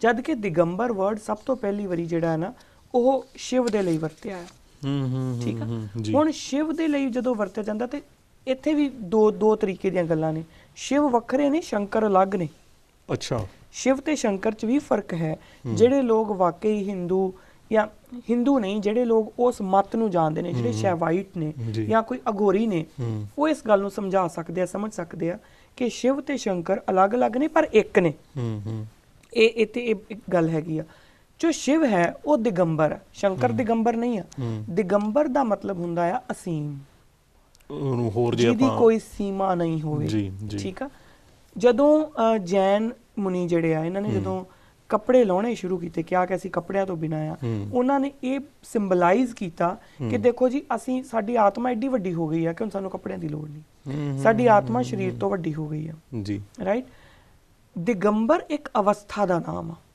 ਜਦ ਕਿ ਦਿਗੰਬਰ ਵਰਡ ਸਭ ਤੋਂ ਪਹਿਲੀ ਵਾਰੀ ਜਿਹੜਾ ਹੈ ਨਾ ਉਹ ਸ਼ਿਵ ਦੇ ਲਈ ਵਰਤਿਆ ਹੈ। ਹੂੰ ਹੂੰ ਠੀਕ ਆ? ਹੁਣ ਸ਼ਿਵ ਦੇ ਲਈ ਜਦੋਂ ਵਰਤਿਆ ਜਾਂਦਾ ਤੇ ਇੱਥੇ ਵੀ ਦੋ ਦੋ ਤਰੀਕੇ ਦੀਆਂ ਗੱਲਾਂ ਨੇ। ਸ਼ਿਵ ਵੱਖਰੇ ਨੇ ਸ਼ੰਕਰ ਅਲੱਗ ਨੇ। ਅੱਛਾ। ਸ਼ਿਵ ਤੇ ਸ਼ੰਕਰ 'ਚ ਵੀ ਫ਼ਰਕ ਹੈ। ਜਿਹੜੇ ਲੋਕ ਵਾਕਈ ਹਿੰਦੂ ਜਾਂ ਹਿੰਦੂ ਨਹੀਂ ਜਿਹੜੇ ਲੋਕ ਉਸ ਮਤ ਨੂੰ ਜਾਣਦੇ ਨੇ ਜਿਹੜੇ ਸ਼ੈਵਾਈਟ ਨੇ ਜੀ। ਕੋਈ ਅਗੋਰੀ ਨੇ ਉਹ ਇਸ ਗੱਲ ਨੂੰ ਸਮਝਾ ਸਕਦੇ ਆ ਸਮਝ ਸਕਦੇ ਆ ਕਿ ਸ਼ਿਵ ਤੇ ਸ਼ੰਕਰ ਅਲੱਗ-ਅਲੱਗ ਨੇ ਪਰ ਇੱਕ ਨੇ। ਹੂੰ ਹੂੰ। ਇਹ ਇੱਥੇ ਇਹ ਇੱਕ ਗੱਲ ਹੈਗੀ ਆ। ਜੋ ਸ਼ਿਵ ਹੈ ਉਹ ਦਿਗੰਬਰ ਹੈ ਸ਼ੰਕਰ ਦਿਗੰਬਰ ਨਹੀਂ ਆ। ਦਿਗੰਬਰ ਦਾ ਮਤਲਬ ਹੁੰਦਾ ਆ ਅਸੀਮ। ਉਹਨੂੰ ਹੋਰ ਜੇ ਜਿਹਦੀ ਆਪਾਂ ਕੋਈ ਸੀਮਾ ਨਹੀਂ ਹੋਵੇ। ਜੀ ਜੀ। ਠੀਕ ਆ? ਜਦੋਂ ਜੈਨ ਮੁਨੀ ਜਿਹੜੇ ਆ ਇਹਨਾਂ ਨੇ ਜਦੋਂ ਕੱਪੜੇ ਲਾਉਣੇ ਸ਼ੁਰੂ ਕੀਤੇ ਕਿਹਾ ਕਿ ਅਸੀਂ ਕੱਪੜਿਆਂ ਤੋਂ ਬਿਨਾਂ ਆ। ਉਹਨਾਂ ਨੇ ਇਹ ਸਿੰਬਲਾਈਜ਼ ਕੀਤਾ ਕਿ ਦੇਖੋ ਜੀ ਅਸੀਂ ਸਾਡੀ ਆਤਮਾ ਐਡੀ ਵੱਡੀ ਹੋ ਗਈ ਆ ਕਿ ਹੁਣ ਸਾਨੂੰ ਕੱਪੜਿਆਂ ਦੀ ਲੋੜ ਨਹੀਂ। ਸਾਡੀ ਆਤਮਾ ਸਰੀਰ ਤੋਂ ਵੱਡੀ ਹੋ ਗਈ ਆ। ਜੀ। ਰਾਈਟ ਦਿਗੰਬਰ ਇੱਕ ਅਵਸਥਾ ਦਾ ਨਾਮ ਆ।